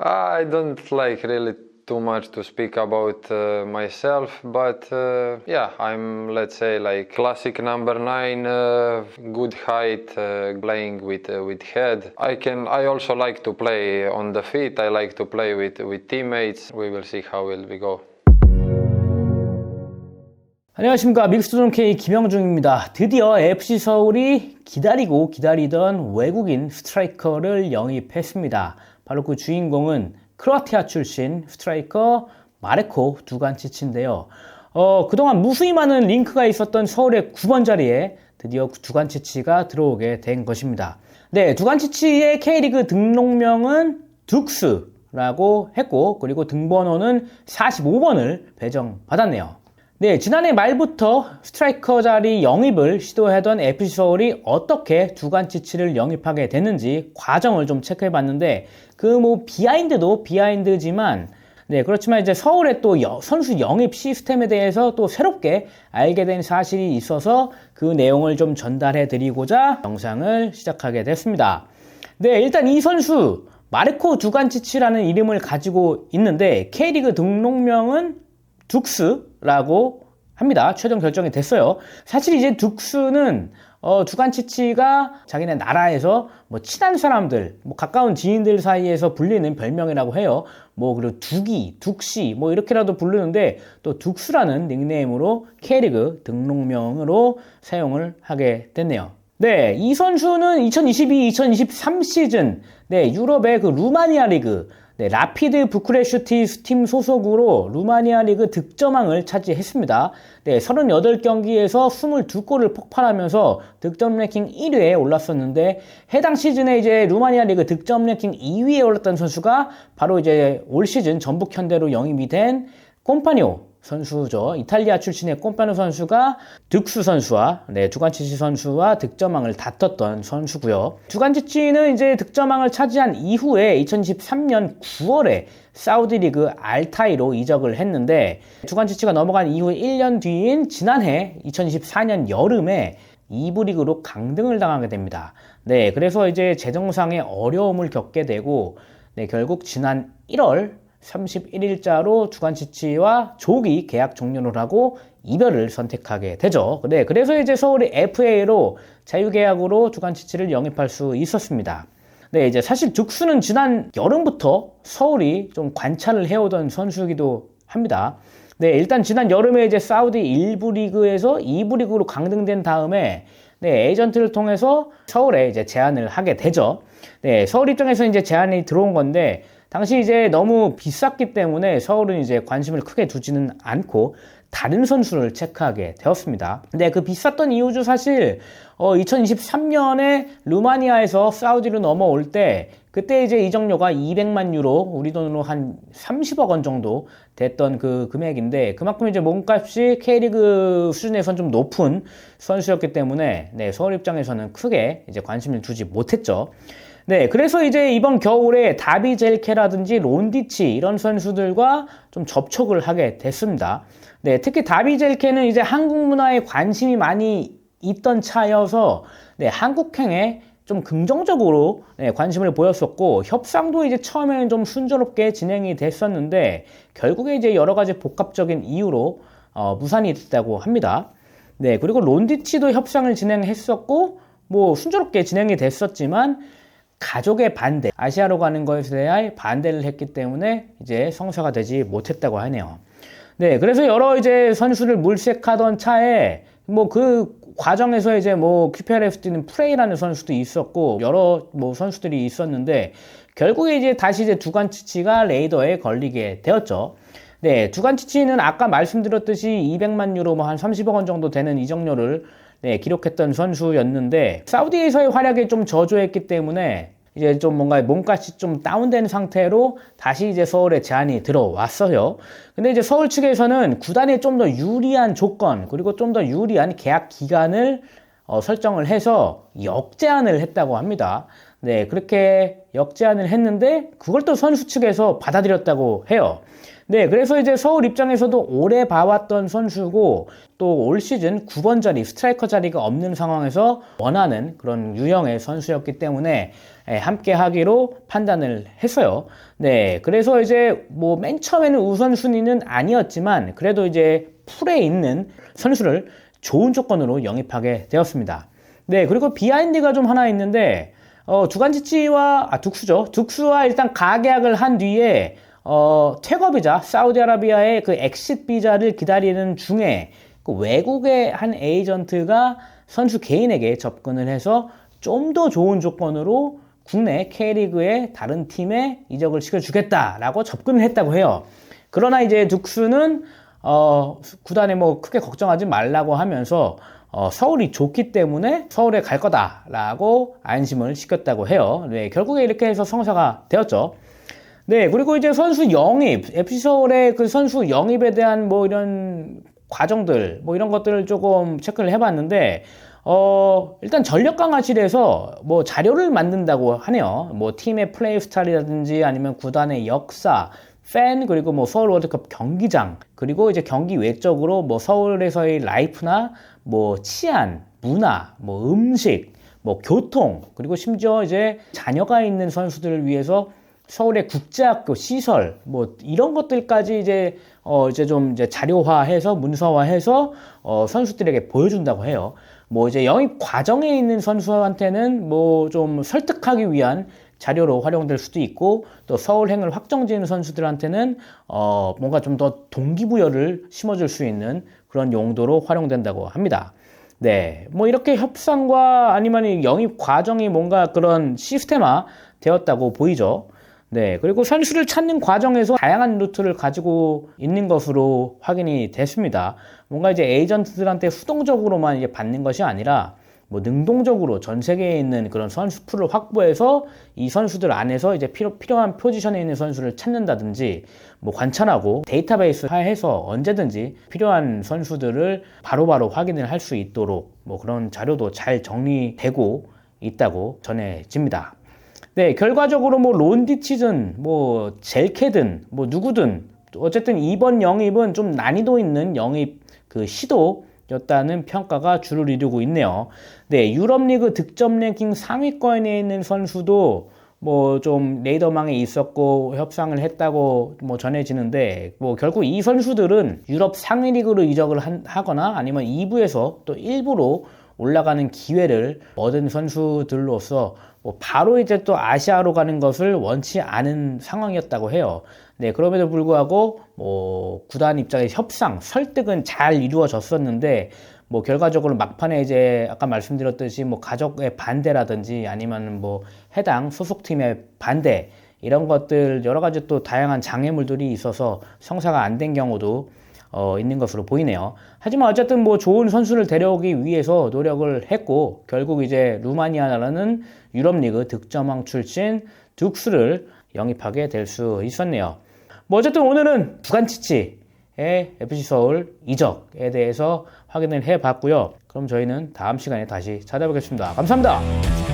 I don't like really too much to speak about uh, myself, but uh, yeah, I'm let's say like classic number nine, uh, good height, uh, playing with uh, with head. I can. I also like to play on the feet. I like to play with with teammates. We will see how will we go. 안녕하십니까 믹스존 K 김영중입니다. 드디어 FC 서울이 기다리고 기다리던 외국인 스트라이커를 영입했습니다. 바로 그 주인공은 크로아티아 출신 스트라이커 마레코 두간치치인데요. 어, 그동안 무수히 많은 링크가 있었던 서울의 9번 자리에 드디어 두간치치가 들어오게 된 것입니다. 네, 두간치치의 K리그 등록명은 둑스라고 했고 그리고 등번호는 45번을 배정받았네요. 네, 지난해 말부터 스트라이커 자리 영입을 시도하던 FC 서울이 어떻게 두간치치를 영입하게 됐는지 과정을 좀 체크해 봤는데 그 뭐 비하인드도 비하인드지만 네, 그렇지만 이제 서울의 또 여- 선수 영입 시스템에 대해서 또 새롭게 알게 된 사실이 있어서 그 내용을 좀 전달해 드리고자 영상을 시작하게 됐습니다. 네, 일단 이 선수 마르코 두간치치라는 이름을 가지고 있는데 K리그 등록명은 둑스라고 합니다. 최종 결정이 됐어요. 사실 이제 둑스는 어, 두간치치가 자기네 나라에서 뭐 친한 사람들, 뭐 가까운 지인들 사이에서 불리는 별명이라고 해요. 뭐 그리고 두기, 둑시 뭐 이렇게라도 부르는데 또 둑스라는 닉네임으로 K리그 등록명으로 사용을 하게 됐네요. 네, 이 선수는 2022-2023 시즌 네, 유럽의 그 루마니아 리그 네, 라피드 부쿠레슈티 팀 소속으로 루마니아 리그 득점왕을 차지했습니다. 네, 38경기에서 22골을 폭발하면서 득점 랭킹 1위에 올랐었는데 해당 시즌에 이제 루마니아 리그 득점 랭킹 2위에 올랐던 선수가 바로 이제 올 시즌 전북 현대로 영입이 된 콤파니오 선수죠. 이탈리아 출신의 꼼파노 선수가 득수 선수와 네, 두간치치 선수와 득점왕을 다퉜던 선수고요. 두간치치는 이제 득점왕을 차지한 이후에 2023년 9월에 사우디 리그 알타이로 이적을 했는데 두간치치가 넘어간 이후 1년 뒤인 지난해 2024년 여름에 2부 리그로 강등을 당하게 됩니다. 네, 그래서 이제 재정상의 어려움을 겪게 되고 네, 결국 지난 1월 31일자로 주간치치와 조기 계약 종료를 하고 이별을 선택하게 되죠. 네, 그래서 이제 서울이 FA로 자유계약으로 주간치치를 영입할 수 있었습니다. 네, 이제 사실 둑스는 지난 여름부터 서울이 좀 관찰을 해오던 선수이기도 합니다. 네, 일단 지난 여름에 이제 사우디 1부 리그에서 2부 리그로 강등된 다음에 네, 에이전트를 통해서 서울에 이제 제안을 하게 되죠. 네, 서울 입장에서 이제 제안이 들어온 건데 당시 이제 너무 비쌌기 때문에 서울은 이제 관심을 크게 두지는 않고 다른 선수를 체크하게 되었습니다. 근데 그 비쌌던 이유도 사실 어 2023년에 루마니아에서 사우디로 넘어올 때 그때 이제 이적료가 200만 유로 우리 돈으로 한 30억 원 정도 됐던 그 금액인데 그만큼 이제 몸값이 K리그 수준에선 좀 높은 선수였기 때문에 네, 서울 입장에서는 크게 이제 관심을 두지 못했죠. 네, 그래서 이제 이번 겨울에 다비 젤케라든지 론디치 이런 선수들과 좀 접촉을 하게 됐습니다. 네, 특히 다비 젤케는 이제 한국 문화에 관심이 많이 있던 차여서 네, 한국행에 좀 긍정적으로 네, 관심을 보였었고 협상도 이제 처음에는 좀 순조롭게 진행이 됐었는데 결국에 이제 여러 가지 복합적인 이유로 어, 무산이 됐다고 합니다. 네, 그리고 론디치도 협상을 진행했었고 뭐 순조롭게 진행이 됐었지만 가족의 반대, 아시아로 가는 것에 대한 반대를 했기 때문에 이제 성사가 되지 못했다고 하네요. 네, 그래서 여러 이제 선수를 물색하던 차에 뭐 그 과정에서 이제 뭐 QPR에서 뛰는 프레이라는 선수도 있었고 여러 뭐 선수들이 있었는데 결국에 이제 다시 이제 두간치치가 레이더에 걸리게 되었죠. 네, 두간치치는 아까 말씀드렸듯이 200만 유로 뭐 한 30억 원 정도 되는 이적료를 네, 기록했던 선수였는데 사우디에서의 활약이 좀 저조했기 때문에 이제 좀 뭔가 몸값이 좀 다운된 상태로 다시 이제 서울에 제안이 들어왔어요. 근데 이제 서울 측에서는 구단에 좀 더 유리한 조건 그리고 좀 더 유리한 계약 기간을 어, 설정을 해서 역제안을 했다고 합니다. 네, 그렇게 역제안을 했는데 그걸 또 선수 측에서 받아들였다고 해요. 네, 그래서 이제 서울 입장에서도 오래 봐왔던 선수고 또 올 시즌 9번 자리, 스트라이커 자리가 없는 상황에서 원하는 그런 유형의 선수였기 때문에 예, 함께 하기로 판단을 했어요. 네, 그래서 이제 뭐 맨 처음에는 우선순위는 아니었지만 그래도 이제 풀에 있는 선수를 좋은 조건으로 영입하게 되었습니다. 네, 그리고 비하인드가 좀 하나 있는데 어, 두간지치와 아 둑수죠. 둑수와 일단 가계약을 한 뒤에 어, 퇴거 비자 사우디아라비아의 그 엑싯 비자를 기다리는 중에 그 외국의 한 에이전트가 선수 개인에게 접근을 해서 좀 더 좋은 조건으로 국내 K리그의 다른 팀에 이적을 시켜주겠다라고 접근을 했다고 해요. 그러나 이제 둑스는 어, 구단에 뭐 크게 걱정하지 말라고 하면서 어, 서울이 좋기 때문에 서울에 갈 거다라고 안심을 시켰다고 해요. 네, 결국에 이렇게 해서 성사가 되었죠. 네, 그리고 이제 선수 영입, FC 서울의 그 선수 영입에 대한 뭐 이런 과정들, 뭐 이런 것들을 조금 체크를 해봤는데, 어, 일단 전력 강화실에서 뭐 자료를 만든다고 하네요. 뭐 팀의 플레이 스타일이라든지 아니면 구단의 역사, 팬, 그리고 뭐 서울 월드컵 경기장, 그리고 이제 경기 외적으로 뭐 서울에서의 라이프나 뭐 치안, 문화, 뭐 음식, 뭐 교통, 그리고 심지어 이제 자녀가 있는 선수들을 위해서 서울의 국제학교 시설 뭐 이런 것들까지 이제 어 이제 좀 이제 자료화해서 문서화해서 어 선수들에게 보여준다고 해요. 뭐 이제 영입 과정에 있는 선수한테는 뭐 좀 설득하기 위한 자료로 활용될 수도 있고 또 서울행을 확정지은 선수들한테는 어 뭔가 좀 더 동기부여를 심어줄 수 있는 그런 용도로 활용된다고 합니다. 네, 뭐 이렇게 협상과 아니면 영입 과정이 뭔가 그런 시스템화 되었다고 보이죠. 네, 그리고 선수를 찾는 과정에서 다양한 루트를 가지고 있는 것으로 확인이 됐습니다. 뭔가 이제 에이전트들한테 수동적으로만 이제 받는 것이 아니라 뭐 능동적으로 전 세계에 있는 그런 선수 풀을 확보해서 이 선수들 안에서 이제 필요, 필요한 포지션에 있는 선수를 찾는다든지 뭐 관찰하고 데이터베이스화해서 언제든지 필요한 선수들을 바로 바로 확인을 할 수 있도록 뭐 그런 자료도 잘 정리되고 있다고 전해집니다. 네, 결과적으로 뭐 론디치든 뭐 젤케든 뭐 누구든 어쨌든 이번 영입은 좀 난이도 있는 영입 그 시도였다는 평가가 주를 이루고 있네요. 네, 유럽 리그 득점 랭킹 상위권에 있는 선수도 뭐 좀 레이더망에 있었고 협상을 했다고 뭐 전해지는데 뭐 결국 이 선수들은 유럽 상위 리그로 이적을 한, 하거나 아니면 2부에서 또 1부로 올라가는 기회를 얻은 선수들로서 뭐 바로 이제 또 아시아로 가는 것을 원치 않은 상황이었다고 해요. 네, 그럼에도 불구하고 뭐 구단 입장의 협상, 설득은 잘 이루어졌었는데 뭐 결과적으로 막판에 이제 아까 말씀드렸듯이 뭐 가족의 반대라든지 아니면 뭐 해당 소속팀의 반대 이런 것들 여러 가지 또 다양한 장애물들이 있어서 성사가 안 된 경우도 어, 있는 것으로 보이네요. 하지만 어쨌든 뭐 좋은 선수를 데려오기 위해서 노력을 했고 결국 이제 루마니아라는 유럽 리그 득점왕 출신 둑스를 영입하게 될 수 있었네요. 뭐 어쨌든 오늘은 두간치치 의 FC 서울 이적에 대해서 확인을 해 봤고요. 그럼 저희는 다음 시간에 다시 찾아뵙겠습니다. 감사합니다.